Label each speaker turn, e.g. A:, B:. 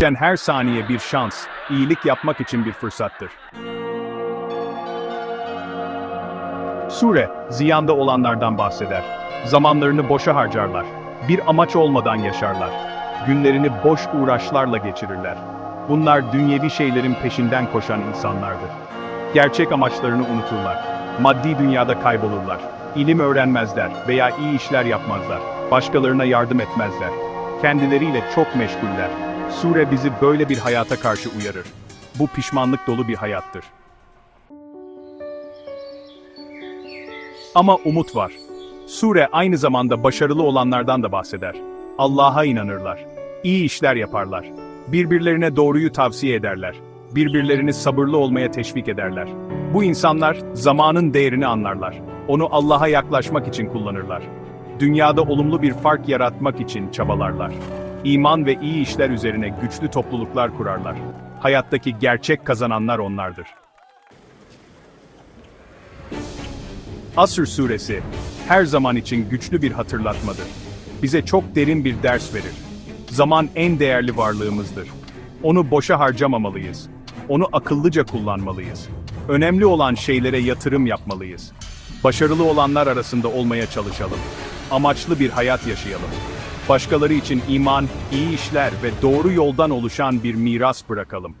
A: Geçen her saniye bir şans, iyilik yapmak için bir fırsattır. Sure, ziyanda olanlardan bahseder. Zamanlarını boşa harcarlar. Bir amaç olmadan yaşarlar. Günlerini boş uğraşlarla geçirirler. Bunlar dünyevi şeylerin peşinden koşan insanlardır. Gerçek amaçlarını unuturlar. Maddi dünyada kaybolurlar. İlim öğrenmezler veya iyi işler yapmazlar. Başkalarına yardım etmezler. Kendileriyle çok meşguller. Sure bizi böyle bir hayata karşı uyarır. Bu pişmanlık dolu bir hayattır. Ama umut var. Sure aynı zamanda başarılı olanlardan da bahseder. Allah'a inanırlar. İyi işler yaparlar. Birbirlerine doğruyu tavsiye ederler. Birbirlerini sabırlı olmaya teşvik ederler. Bu insanlar zamanın değerini anlarlar. Onu Allah'a yaklaşmak için kullanırlar. Dünyada olumlu bir fark yaratmak için çabalarlar. İman ve iyi işler üzerine güçlü topluluklar kurarlar. Hayattaki gerçek kazananlar onlardır. Asr suresi her zaman için güçlü bir hatırlatmadır. Bize çok derin bir ders verir. Zaman en değerli varlığımızdır. Onu boşa harcamamalıyız. Onu akıllıca kullanmalıyız. Önemli olan şeylere yatırım yapmalıyız. Başarılı olanlar arasında olmaya çalışalım. Amaçlı bir hayat yaşayalım. Başkaları için iman, iyi işler ve doğru yoldan oluşan bir miras bırakalım.